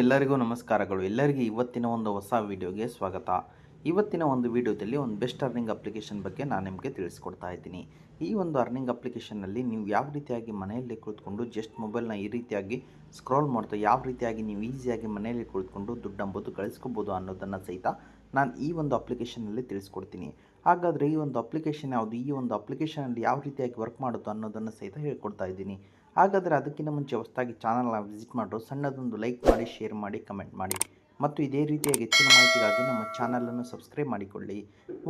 ಎಲ್ಲರಿಗೂ ನಮಸ್ಕಾರಗಳು. ಎಲ್ಲರಿಗೂ ಇವತ್ತಿನ ಒಂದು ಹೊಸ ವಿಡಿಯೋಗೆ ಸ್ವಾಗತ. ಇವತ್ತಿನ ಒಂದು ವಿಡಿಯೋದಲ್ಲಿ ಒಂದು ಬೆಸ್ಟ್ ಅರ್ನಿಂಗ್ ಅಪ್ಲಿಕೇಶನ್ ಬಗ್ಗೆ ನಾನು ನಿಮಗೆ ತಿಳಿಸ್ಕೊಡ್ತಾ ಇದ್ದೀನಿ. ಈ ಒಂದು ಅರ್ನಿಂಗ್ ಅಪ್ಲಿಕೇಶನ್ನಲ್ಲಿ ನೀವು ಯಾವ ರೀತಿಯಾಗಿ ಮನೆಯಲ್ಲಿ ಕುಳಿತುಕೊಂಡು ಜಸ್ಟ್ ಮೊಬೈಲ್ನ ಈ ರೀತಿಯಾಗಿ ಸ್ಕ್ರಾಲ್ ಮಾಡ್ತಾ, ಯಾವ ರೀತಿಯಾಗಿ ನೀವು ಈಸಿಯಾಗಿ ಮನೆಯಲ್ಲಿ ಕುಳಿತುಕೊಂಡು ದುಡ್ಡು ಅಂಬೋದು ಗಳಿಸ್ಕೋಬೋದು ಅನ್ನೋದನ್ನು ಸಹಿತ ನಾನು ಈ ಒಂದು ಅಪ್ಲಿಕೇಶನಲ್ಲಿ ತಿಳಿಸ್ಕೊಡ್ತೀನಿ. ಹಾಗಾದರೆ ಈ ಒಂದು ಅಪ್ಲಿಕೇಶನ್ ಯಾವುದು? ಈ ಒಂದು ಅಪ್ಲಿಕೇಶನಲ್ಲಿ ಯಾವ ರೀತಿಯಾಗಿ ವರ್ಕ್ ಮಾಡುತ್ತೋ ಅನ್ನೋದನ್ನು ಸಹಿತ ಹೇಳ್ಕೊಡ್ತಾ ಇದ್ದೀನಿ. ಹಾಗಾದರೆ ಅದಕ್ಕಿಂತ ಮುಂಚೆ ಹೊಸದಾಗಿ ಚಾನಲ್ನ ವಿಸಿಟ್ ಮಾಡೋ ಸಣ್ಣದೊಂದು ಲೈಕ್ ಮಾಡಿ ಶೇರ್ ಮಾಡಿ ಕಮೆಂಟ್ ಮಾಡಿ. ಮತ್ತು ಇದೇ ರೀತಿಯಾಗಿ ಹೆಚ್ಚಿನ ಮಾಹಿತಿಗಾಗಿ ನಮ್ಮ ಚಾನಲನ್ನು ಸಬ್ಸ್ಕ್ರೈಬ್ ಮಾಡಿಕೊಳ್ಳಿ.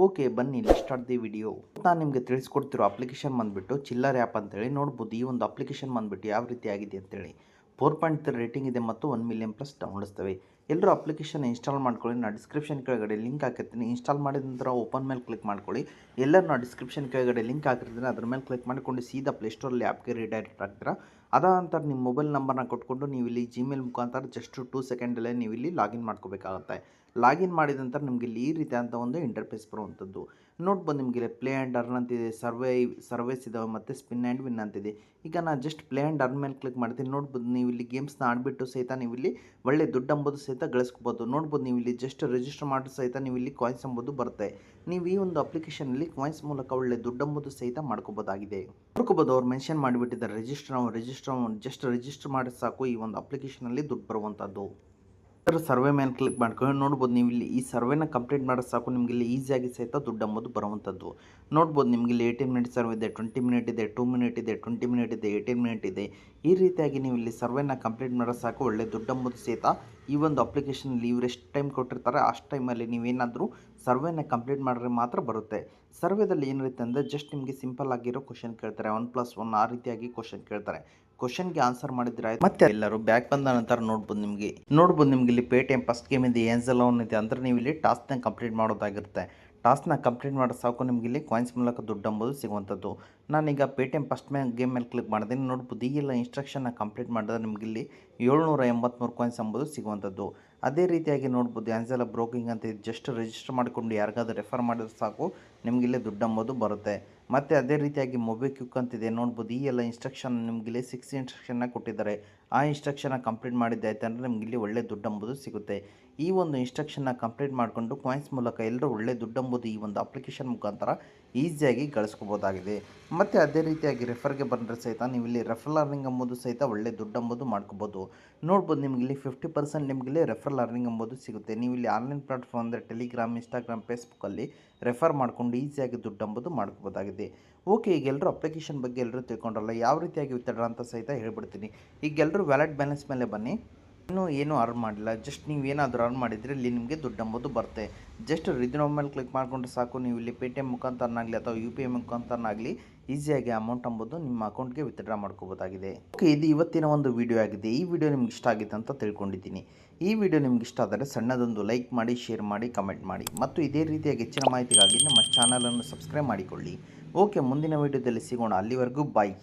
ಓಕೆ ಬನ್ನಿ ಸ್ಟಾರ್ಟ್ ದಿ ವಿಡಿಯೋ ನಾನು ನಿಮಗೆ ತಿಳಿಸ್ಕೊಡ್ತಿರೋ ಅಪ್ಲಿಕೇಶನ್ ಬಂದುಬಿಟ್ಟು ಚಿಲ್ಲರ್ ಆ್ಯಪ್ ಅಂತೇಳಿ ನೋಡ್ಬೋದು. ಈ ಒಂದು ಅಪ್ಲಿಕೇಶನ್ ಬಂದುಬಿಟ್ಟು ಯಾವ ರೀತಿ ಆಗಿದೆ ಅಂತೇಳಿ. ಫೋರ್ ಪಾಯಿಂಟ್ ತ್ರೀ ರೇಟಿಂಗ್ ಇದೆ ಮತ್ತು ಒನ್ ಮಿಲಿಯನ್ ಪ್ಲಸ್ ಡೌನ್ಲೋಡ್ಸ್ತವೆ ಎಲ್ಲರೂ ಅಪ್ಲಿಕೇಶನ್ ಇನ್ಸ್ಟಾಲ್ ಮಾಡ್ಕೊಳ್ಳಿ. ನಾನು ಡಿಸ್ಕ್ರಿಪ್ಷನ್ ಕೆಳಗಡೆ ಲಿಂಕ್ ಹಾಕಿರ್ತೀನಿ. ಇನ್ಸ್ಟಾಲ್ ಮಾಡಿದ ನಂತರ ಓಪನ್ ಮೇಲೆ ಕ್ಲಿಕ್ ಮಾಡ್ಕೊಳ್ಳಿ. ಎಲ್ಲರೂ ನಾವು ಡಿಸ್ಕ್ರಿಪ್ಷನ್ ಕೆಳಗಡೆ ಲಿಂಕ್ ಹಾಕಿರ್ತೀನಿ. ಅದ್ರ ಮೇಲೆ ಕ್ಲಿಕ್ ಮಾಡಿಕೊಂಡು ಸೀದಾ ಪ್ಲೇಸ್ಟೋರಲ್ಲಿ ಆ್ಯಪ್ಗೆ ರೀಡೈರೆಕ್ಟ್ ಆಗ್ತೀರಾ ಅದಾದ ನಂತರ ನಿಮ್ಮ ಮೊಬೈಲ್ ನಂಬರ್ನ ಕೊಟ್ಕೊಂಡು ನೀವು ಇಲ್ಲಿ ಜಿಮೇಲ್ ಮುಖಾಂತರ ಜಸ್ಟ್ ಟೂ ಸೆಕೆಂಡಲ್ಲೇ ನೀವು ಇಲ್ಲಿ ಲಾಗಿನ್ ಮಾಡ್ಕೋಬೇಕಾಗುತ್ತೆ. ಲಾಗಿನ್ ಮಾಡಿದ ನಂತರ ನಿಮಗೆ ಇಲ್ಲಿ ಈ ರೀತಿಯಾದಂಥ ಒಂದು ಇಂಟರ್ಫೇಸ್ ಬರುವಂಥದ್ದು. ನೋಡ್ಬೋದು ನಿಮಗೆ ಇಲ್ಲಿ ಪ್ಲೇ ಆ್ಯಂಡ್ ಅರ್ನ್ ಅಂತಿದೆ. ಸರ್ವೇ ಸರ್ವೇಸ್ ಇದಾವೆ ಮತ್ತು ಸ್ಪಿನ್ ಆ್ಯಂಡ್ ವಿನ್ ಅಂತಿದೆ. ಈಗ ನಾನು ಜಸ್ಟ್ ಪ್ಲೇ ಆ್ಯಂಡ್ ಅರ್ನ್ ಮೇಲೆ ಕ್ಲಿಕ್ ಮಾಡ್ತೀನಿ. ನೋಡ್ಬೋದು ನೀವು ಇಲ್ಲಿ ಗೇಮ್ಸ್ನ ಆಡಿಬಿಟ್ಟು ಸಹಿತ ನೀವು ಇಲ್ಲಿ ಒಳ್ಳೆ ದುಡ್ಡು ಅಂಬೋದು ಸಹಿತ ಗಳಿಸ್ಕೋಬೋದು. ನೋಡ್ಬೋದು ನೀವು ಇಲ್ಲಿ ಜಸ್ಟ್ ರಿಜಿಸ್ಟರ್ ಮಾಡಿ ಸಹಿತ ನೀವು ಇಲ್ಲಿ ಕಾಯಿನ್ಸ್ ಎಂಬುದು ಬರುತ್ತೆ. ನೀವು ಈ ಒಂದು ಅಪ್ಲಿಕೇಶನಲ್ಲಿ ಕಾಯಿನ್ಸ್ ಮೂಲಕ ಒಳ್ಳೆ ದುಡ್ಡು ಎಂಬುದು ಸಹಿತ ಮಾಡ್ಕೋಬೋದಾಗಿದೆ. ನೋಡ್ಕೋಬೋದು, ಅವ್ರು ಮೆನ್ಷನ್ ಮಾಡಿಬಿಟ್ಟಿದ್ದಾರೆ ರಿಜಿಸ್ಟರ್ ರಿಜಿಸ್ಟರ್ ಜಸ್ಟ್ ರಿಜಿಸ್ಟರ್ ಮಾಡಿ ಸಾಕು ಈ ಒಂದು ಅಪ್ಲಿಕೇಶನಲ್ಲಿ ದುಡ್ಡು ಬರುವಂಥದ್ದು ಅದರ ಸರ್ವೆ ಮೇಲೆ ಕ್ಲಿಕ್ ಮಾಡ್ಕೊಂಡು ನೋಡ್ಬೋದು ನೀವು ಇಲ್ಲಿ ಈ ಸರ್ವೆನ ಕಂಪ್ಲೀಟ್ ಮಾಡೋದು ಸಾಕು, ನಿಮಗೆ ಇಲ್ಲಿ ಈಸಿಯಾಗಿ ಸಹಿತ ದುಡ್ಡು ಅಂಬೋದು ಬರುವಂಥದ್ದು ನೋಡ್ಬೋದು ನಿಮಗೆ ಇಲ್ಲಿ ಏಯ್ಟೀನ್ ಮಿನಿಟ್ ಸರ್ವೆ ಇದೆ ಟ್ವೆಂಟಿ ಮಿನಿಟ್ ಇದೆ ಟೂ ಮಿನಿಟ್ ಇದೆ ಟ್ವೆಂಟಿ ಮಿನಿಟ್ ಇದೆ ಏಯ್ಟೀನ್ ಮಿನಿಟ್ ಇದೆ. ಈ ರೀತಿಯಾಗಿ ನೀವು ಇಲ್ಲಿ ಸರ್ವೆನ ಕಂಪ್ಲೀಟ್ ಮಾಡೋ ಸಾಕು, ಒಳ್ಳೆ ದುಡ್ಡು ಅಂಬೋದು ಸಹಿತ ಈ ಒಂದು ಅಪ್ಲಿಕೇಶನಲ್ಲಿ ಇವ್ರು ಎಷ್ಟು ಟೈಮ್ ಕೊಟ್ಟಿರ್ತಾರೆ, ಅಷ್ಟು ಟೈಮಲ್ಲಿ ನೀವೇನಾದರೂ ಸರ್ವೆನ ಕಂಪ್ಲೀಟ್ ಮಾಡಿದ್ರೆ ಮಾತ್ರ ಬರುತ್ತೆ. ಸರ್ವೆದಲ್ಲಿ ಏನಿರುತ್ತೆ ಅಂದರೆ ಜಸ್ಟ್ ನಿಮಗೆ ಸಿಂಪಲ್ ಆಗಿರೋ ಕ್ವಶನ್ ಕೇಳ್ತಾರೆ. ಒನ್ ಪ್ಲಸ್ ಒನ್ ಆ ರೀತಿಯಾಗಿ ಕ್ವಶನ್ ಕೇಳ್ತಾರೆ. ಕ್ವಶನ್ಗೆ ಆನ್ಸರ್ ಮಾಡಿದ್ರೆ ಮತ್ತೆ ಎಲ್ಲರೂ ಬ್ಯಾಕ್ ಬಂದ ನಂತರ ನೋಡ್ಬೋದು ನಿಮಗೆ. ನೋಡ್ಬೋದು ನಿಮಗೆ ಇಲ್ಲಿ ಪೇಟಿಎಂ ಫಸ್ಟ್ ಗೇಮ್ ಇದೆ ಏನ್ಸಲ್ ಒನ್ ಇದೆ ಅಂದರೆ ನೀವು ಇಲ್ಲಿ ಟಾಸ್ಕ್ನ ಕಂಪ್ಲೀಟ್ ಮಾಡೋದಾಗಿರುತ್ತೆ. ಟಾಸ್ಕ್ನ ಕಂಪ್ಲೀಟ್ ಮಾಡೋ ಸಾಕು, ನಿಮಗೆ ಇಲ್ಲಿ ಕಾಯಿನ್ಸ್ ಮೂಲಕ ದುಡ್ಡು ಅಂಬೋದು, ಸಿಗುವಂಥದ್ದು. ನಾನೀಗ ಪೇ ಟಿ ಎಂ ಫಸ್ಟ್ ಮೇ ಗೇಮ್ ಮೇಲೆ ಕ್ಲಿಕ್ ಮಾಡಿದ್ದೀನಿ ನೋಡ್ಬೋದು ಈ ಎಲ್ಲ ಇನ್ಸ್ಟ್ರಕ್ಷನ್ನ ಕಂಪ್ಲೀಟ್ ಮಾಡಿದ್ರೆ ನಿಮಗೆ ಇಲ್ಲಿ ಏಳ್ನೂರ ಎಂಬತ್ತ್ಮೂರು ಕಾಯಿನ್ಸ್ ಎಂಬುದು ಸಿಗುವಂಥದ್ದು. ಅದೇ ರೀತಿಯಾಗಿ ನೋಡ್ಬೋದು ಆ್ಯನ್ಸೆಲ್ಲ ಬ್ರೋಕಿಂಗ್ ಅಂತ ಜಸ್ಟ್ ರಿಜಿಸ್ಟರ್ ಮಾಡಿಕೊಂಡು ಯಾರಿಗಾದ್ರೂ ರೆಫರ್ ಮಾಡಿದ್ರೆ ಸಾಕು, ನಿಮಗೆ ಇಲ್ಲಿ ದುಡ್ಡು ಅಂಬೋದು ಬರುತ್ತೆ. ಮತ್ತು ಅದೇ ರೀತಿಯಾಗಿ ಮೊಬೈಲ್ ಕ್ವಿಕ್ ಅಂತಿದೆ. ನೋಡ್ಬೋದು ಈ ಎಲ್ಲ ಇನ್ಸ್ಟ್ರಕ್ಷನ್ ನಿಮಗೆ ಇಲ್ಲಿ ಸಿಕ್ಸ್ ಇನ್ಸ್ಟ್ರಕ್ಷನ್ನ ಕೊಟ್ಟಿದ್ದಾರೆ. ಆ ಇನ್ಸ್ಟ್ರಕ್ಷನ್ನ ಕಂಪ್ಲೀಟ್ ಮಾಡಿದ್ದೆ ಆಯ್ತು ಅಂದರೆ ನಿಮಗೆ ಇಲ್ಲಿ ಒಳ್ಳೆ ದುಡ್ಡು ಅಂಬುದು ಸಿಗುತ್ತೆ. ಈ ಒಂದು ಇನ್ಸ್ಟ್ರಕ್ಷನ್ನ ಕಂಪ್ಲೀಟ್ ಮಾಡಿಕೊಂಡು ಕಾಯಿನ್ಸ್ ಮೂಲಕ ಎಲ್ಲರೂ ಒಳ್ಳೆ ದುಡ್ಡು ಎಂಬುದು ಈ ಒಂದು ಅಪ್ಲಿಕೇಶನ್ ಮುಖಾಂತರ ಈಸಿಯಾಗಿ ಗಳಿಸ್ಕೋಬೋದಾಗಿದೆ. ಮತ್ತು ಅದೇ ರೀತಿಯಾಗಿ ರೆಫರ್ಗೆ ಬಂದರೆ ಸಹಿತ ನೀವು ಇಲ್ಲಿ ರೆಫರ್ ಲರ್ನಿಂಗ್ ಎಂಬುದು ಸಹಿತ ಒಳ್ಳೆ ದುಡ್ಡು ಅಂಬೋದು ಮಾಡ್ಕೋಬೋದು. ನೋಡ್ಬೋದು ನಿಮಗೆ ಇಲ್ಲಿ ಫಿಫ್ಟಿ ಪರ್ಸೆಂಟ್ ನಿಮಗೆ ರೆಫರ್ ಲರ್ನಿಂಗ್ ಎಂಬುದು ಸಿಗುತ್ತೆ. ನೀವು ಇಲ್ಲಿ ಆನ್ಲೈನ್ ಪ್ಲಾಟ್ಫಾರ್ಮ್ ಅಂದರೆ ಟೆಲಿಗ್ರಾಮ್ ಇನ್ಸ್ಟಾಗ್ರಾಮ್ ಫೇಸ್ಬುಕ್ಕಲ್ಲಿ ರೆಫರ್ ಮಾಡಿಕೊಂಡು ಈಸಿಯಾಗಿ ದುಡ್ಡು ಅಂಬೋದು ಮಾಡ್ಕೋಬೋದಾಗಿದೆ. ಓಕೆ ಈಗ ಎಲ್ಲರೂ ಅಪ್ಲಿಕೇಶನ್ ಬಗ್ಗೆ ಎಲ್ಲರೂ ತಿಳ್ಕೊಂಡ್ರಲ್ಲ, ಯಾವ ರೀತಿಯಾಗಿ ವಿತಡ್ರ ಅಂತ ಸಹಿತ ಹೇಳ್ಬಿಡ್ತೀನಿ. ಈಗ ಎಲ್ಲರೂ ವ್ಯಾಲೆಟ್ ಬ್ಯಾಲೆನ್ಸ್ ಮೇಲೆ ಬನ್ನಿ. ಇನ್ನೂ ಏನೂ ಅರ್ನ್ ಮಾಡಿಲ್ಲ. ಜಸ್ಟ್ ನೀವು ಏನಾದರೂ ಅರ್ನ್ ಮಾಡಿದರೆ ಇಲ್ಲಿ ನಿಮಗೆ ದುಡ್ಡು ಅಂಬೋದು ಬರುತ್ತೆ. ಜಸ್ಟ್ ರಿದಿನೋ ಮೇಲೆ ಕ್ಲಿಕ್ ಮಾಡಿಕೊಂಡ್ರೆ ಸಾಕು. ನೀವು ಇಲ್ಲಿ ಪೇ ಟಿ ಎಂ ಮುಖಾಂತರನಾಗಲಿ ಅಥವಾ ಯು ಪಿ ಐ ಮುಖಾಂತರನಾಗಲಿ ಈಸಿಯಾಗಿ ಅಮೌಂಟ್ ಅಂಬೋದು ನಿಮ್ಮ ಅಕೌಂಟ್ಗೆ ವಿತ್ಡ್ರಾ ಮಾಡ್ಕೋಬೋದಾಗಿದೆ. ಓಕೆ ಇದು ಇವತ್ತಿನ ಒಂದು ವಿಡಿಯೋ ಆಗಿದೆ. ಈ ವಿಡಿಯೋ ನಿಮ್ಗೆ ಇಷ್ಟ ಆಗಿದೆ ಅಂತ ತಿಳ್ಕೊಂಡಿದ್ದೀನಿ. ಈ ವಿಡಿಯೋ ನಿಮ್ಗೆ ಇಷ್ಟ ಆದರೆ ಸಣ್ಣದೊಂದು ಲೈಕ್ ಮಾಡಿ ಶೇರ್ ಮಾಡಿ ಕಮೆಂಟ್ ಮಾಡಿ. ಮತ್ತು ಇದೇ ರೀತಿಯಾಗಿ ಹೆಚ್ಚಿನ ಮಾಹಿತಿಗಾಗಿ ನಮ್ಮ ಚಾನಲನ್ನು ಸಬ್ಸ್ಕ್ರೈಬ್ ಮಾಡಿಕೊಳ್ಳಿ. ಓಕೆ ಮುಂದಿನ ವಿಡಿಯೋದಲ್ಲಿ ಸಿಗೋಣ. ಅಲ್ಲಿವರೆಗೂ ಬಾಯ್